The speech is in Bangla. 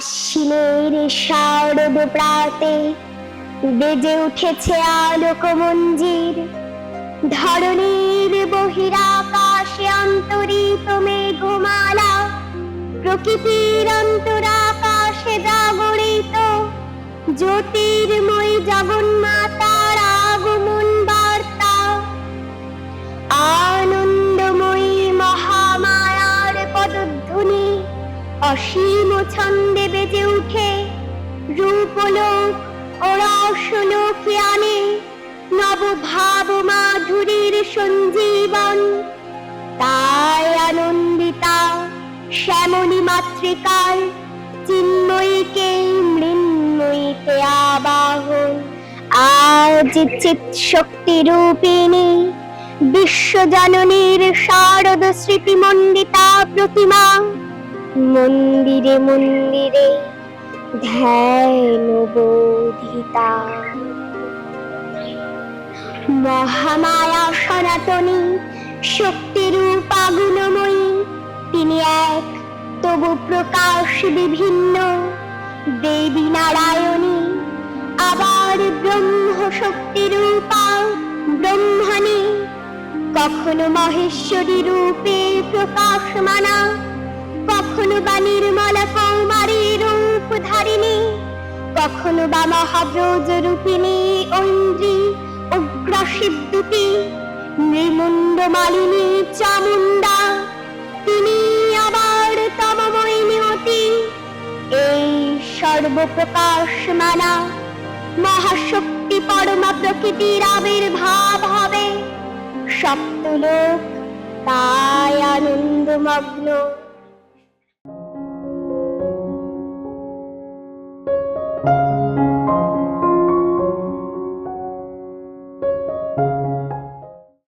আশ্বিনের শারদ প্রাতে বেজে উঠেছে আলোক মঞ্জির। ধরণীর বহিরাকাশে অন্তরিত মেঘমালা, প্রকৃতির অন্তরাকাশে জাগরিত জ্যোতির্ময় অসীম ছন্দে বেজে উঠে রূপলোক ও রসলোকে আনে নবভাব মাধুরীর সঞ্জীবন। তাই আনন্দিতা শ্যামলী মাতৃকার চিন্ময়ীকে মৃন্ময়ীতে আবাহন। আজ চিত শক্তি রূপিণী বিশ্বজননীর শারদ স্মৃতি মন্ডিতা প্রতিমা মন্দিরে মন্দিরে ধ্যান বোধিতা মহামায়া সনাতনী শক্তিরূপ গুণময়ী তিনি এক, তবু প্রকাশ বিভিন্ন। দেবী নারায়ণী, আবার ব্রহ্ম শক্তি রূপা ব্রহ্মণী। কখনো মহেশ্বরী রূপে প্রকাশমানা কখনো কখনো বা মহাব্রজ রূপিণী ঐন্দ্রী উগ্র শিবদূতী নৃমুণ্ড মালিনী চামুণ্ডা, তিনি আবার তমময় এই সর্বপ্রকাশ মানা মহাশক্তি পরমা প্রকৃতির আবির্ভাব হবে। সপ্তলোক, তাই আনন্দমগ্ন।